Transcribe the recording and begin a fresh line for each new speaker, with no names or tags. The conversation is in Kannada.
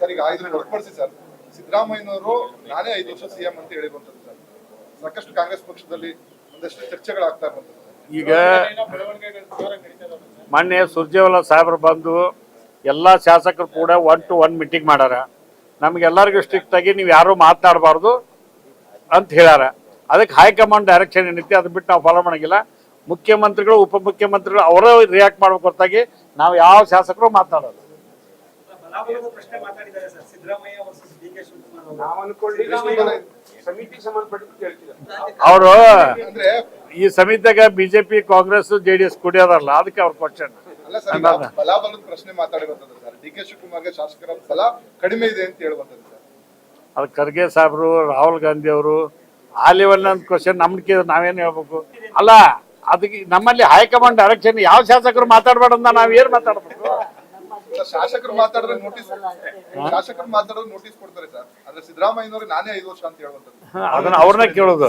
ಸರ್ ಈಗ ಇದನ್ನ ಹೊರತುಪಡಿಸಿ ಸರ್. ಸಿದ್ದರಾಮಯ್ಯನವರು ನಾನೇ ಐದು ವರ್ಷ ಸಿಎಂ ಅಂತ ಹೇಳಿರುವಂತದ್ದು ಸರ್. ಸಾಕಷ್ಟು ಕಾಂಗ್ರೆಸ್ ಪಕ್ಷದಲ್ಲಿ ಒಂದಷ್ಟು ಚರ್ಚೆಗಳಾಗ್ತಾ ಇರುವಂತದ್ದು
ಈಗ ಮೊನ್ನೆ ಸುರ್ಜೇವಾಲ ಸಾಹೇಬ್ರು ಬಂದು ಎಲ್ಲ ಶಾಸಕರು ಕೂಡ ಒನ್ ಟು ಒನ್ ಮೀಟಿಂಗ್ ಮಾಡ್ಯಾರ ನಮ್ಗೆಲ್ಲರಿಗೂ ಸ್ಟ್ರಿಕ್ಟ್ ಆಗಿ ನೀವು ಯಾರು ಮಾತಾಡಬಾರ್ದು ಅಂತ ಹೇಳ್ಯಾರ. ಅದಕ್ಕೆ ಹೈಕಮಾಂಡ್ ಡೈರೆಕ್ಷನ್ ಏನೈತಿ ಅದನ್ನ ಬಿಟ್ಟು ನಾವು ಫಾಲೋ ಮಾಡಂಗಿಲ್ಲ. ಮುಖ್ಯಮಂತ್ರಿಗಳು ಉಪಮುಖ್ಯಮಂತ್ರಿಗಳು ಅವರೇ ರಿಯಾಕ್ಟ್ ಮಾಡ್ಬೇಕು ಹೊರತಾಗಿ ನಾವು ಯಾವ ಶಾಸಕರು ಮಾತನಾಡೋದು
ಅವರು.
ಈ ಸಮಿತಿಯಾಗ BJP Congress JDS D S ಕುಡಿಯೋದಾರಲ್ಲ ಅದಕ್ಕೆ ಅವ್ರ ಕ್ವಶನ್
ಅಲ್ಲ ಸರ್ ಬಲಾಬಲದ ಪ್ರಶ್ನೆ ಮಾತಾಡಿರುವಂತದ್ದು ಸರ್. ಡಿ ಕೆ ಶಿವಕುಮಾರ್ಗೆ ಶಾಸಕರ ಬಲ ಕಡಿಮೆ ಇದೆ ಅಂತ ಹೇಳುವಂತದ್ದು ಸರ್?
ಅದು ಖರ್ಗೆ ಸಾಹೇಬ್ರು ರಾಹುಲ್ ಗಾಂಧಿ ಅವರು ಆ ಲೆವೆಲ್ ಕ್ವಶನ್ ನಂಬಿಕೆ ನಾವೇನು ಹೇಳ್ಬೇಕು? ಅಲ್ಲ ಅದಕ್ಕೆ ನಮ್ಮಲ್ಲಿ ಹೈಕಮಾಂಡ್ ಡೈರೆಕ್ಷನ್ ಯಾವ ಶಾಸಕರು ಮಾತಾಡ್ಬೇಡಂದ ನಾವ್ ಏನ್ ಮಾತಾಡ್ಬೇಕು?
ಶಾಸಕರು ಮಾತಾಡಿದ್ರೆ ನೋಟಿಸ್ ಶಾಸಕರು ಮಾತಾಡಿದ್ರೆ ನೋಟಿಸ್ ಕೊಡ್ತಾರೆ ಸರ್. ಅಂದ್ರೆ ಸಿದ್ದರಾಮಯ್ಯನವ್ರಿಗೆ ನಾನೇ ಐದು ವರ್ಷ ಅಂತ ಹೇಳುವಂತದ್ದು
ಅದನ್ನ ಅವ್ರನ್ನ ಕೇಳೋದು.